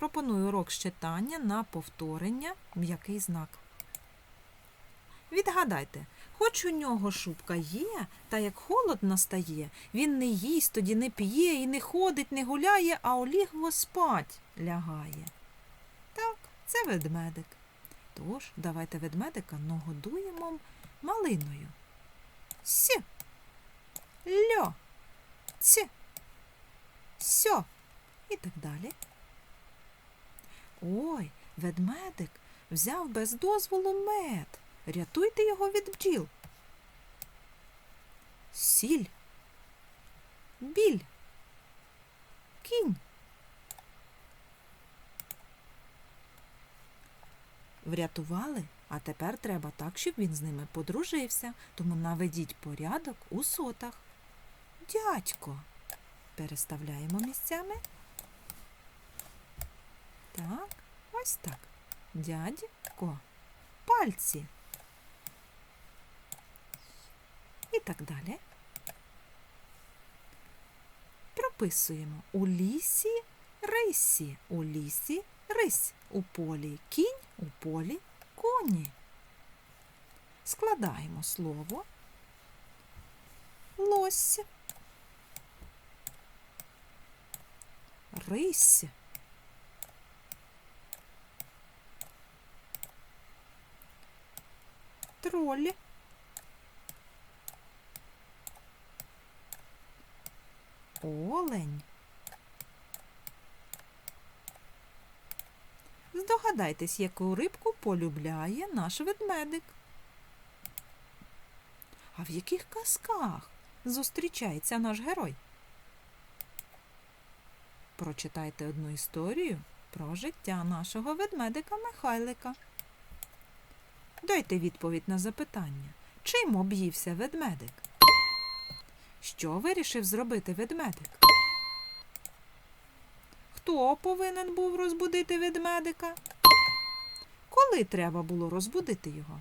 Пропоную урок з читання на повторення м'який знак. Відгадайте, хоч у нього шубка є, та як холод настає, він не їсть, тоді не п'є і не ходить, не гуляє, а у лігво спать лягає. Так, це ведмедик. Тож, давайте ведмедика нагодуємо малиною. Сі. Льо. Ці. Сьо. І так далі. Ой, ведмедик взяв без дозволу мед. Рятуйте його від бджіл. Сіль. Біль. Кінь. Врятували, а тепер треба так, щоб він з ними подружився, тому наведіть порядок у сотах. Дядько. Переставляємо місцями. Так, ось так. Дядько. Пальці. І так далі. Прописуємо у лісі рисі, у лісі рись, у полі кінь, у полі коні. Складаємо слово лось. Рись. Троль. Олень. Здогадайтесь, яку рибку полюбляє наш ведмедик. А в яких казках зустрічається наш герой? Прочитайте одну історію про життя нашого ведмедика Михайлика. Дайте відповідь на запитання, чим об'ївся ведмедик? Що вирішив зробити ведмедик? Хто повинен був розбудити ведмедика? Коли треба було розбудити його?